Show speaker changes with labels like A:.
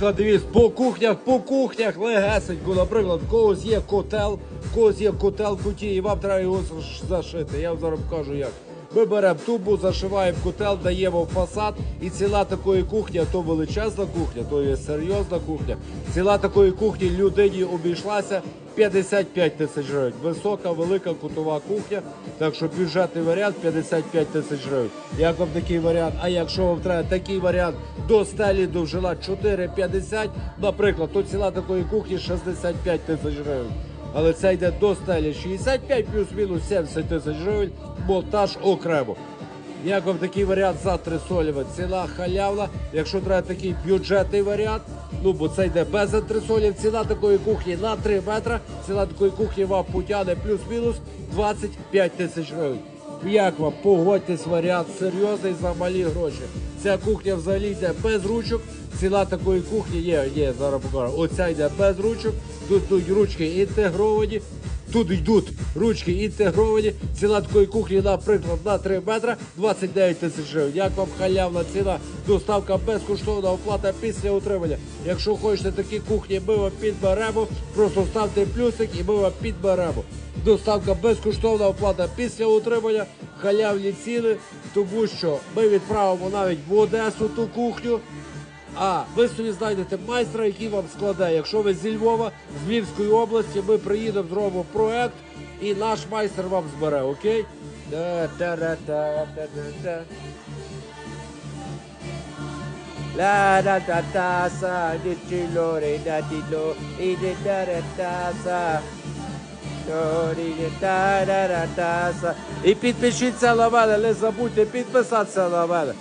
A: Дивіться, по кухнях, по кухнях легесенько, наприклад, в когось є котел, в когось є котел в куті, і вам треба його зашити. Я вам зараз покажу як. Ми беремо тубу, зашиваємо котел, даємо фасад, і ціла такої кухні, то величезна кухня, то є серйозна кухня. Ціла такої кухні людині обійшлася 55 тисяч гривень. Висока, велика кутова кухня. Так що бюджетний варіант 55 тисяч гривень. Як вам такий варіант? А якщо вам треба такий варіант до стелі довжина 4,50, наприклад, то ціна такої кухні 65 тисяч гривень. Але це йде до стелі 65 плюс-мінус 70 тисяч гривень, монтаж окремо. Як вам такий варіант за три соліва? Ціна халявна. Якщо треба такий бюджетний варіант, ну бо це йде без антресолів, ціна такої кухні на 3 метри, ціна такої кухні вам потягне плюс-мінус 25 тисяч гривень. Як вам? Погодьтесь, варіант серйозний за малі гроші. Ця кухня взагалі йде без ручок. Ціна такої кухні є, є, зараз покажу. Оця йде без ручок. Тут йдуть ручки інтегровані. Тут йдуть ручки інтегровані. Ціна такої кухні, наприклад, на 3 метри 29 тисяч гривень. Як вам халявна ціна, доставка безкоштовна оплата після утримання. Якщо хочете такі кухні, ми вам підберемо. Просто ставте плюсик і ми вам підберемо. Доставка безкоштовна оплата після утримання, халявні ціни, тому що ми відправимо навіть в Одесу ту кухню. А ви собі знайдете майстра, який вам складе. Якщо ви зі Львова, з Львівської області, ми приїдемо, зробимо проект і наш майстер вам збере, окей? La da da da sa di ci lo re da di lo i di da da da sa До, ри, ди, да да да да са. І підпишіться на мене, не забудьте підписатися на мене.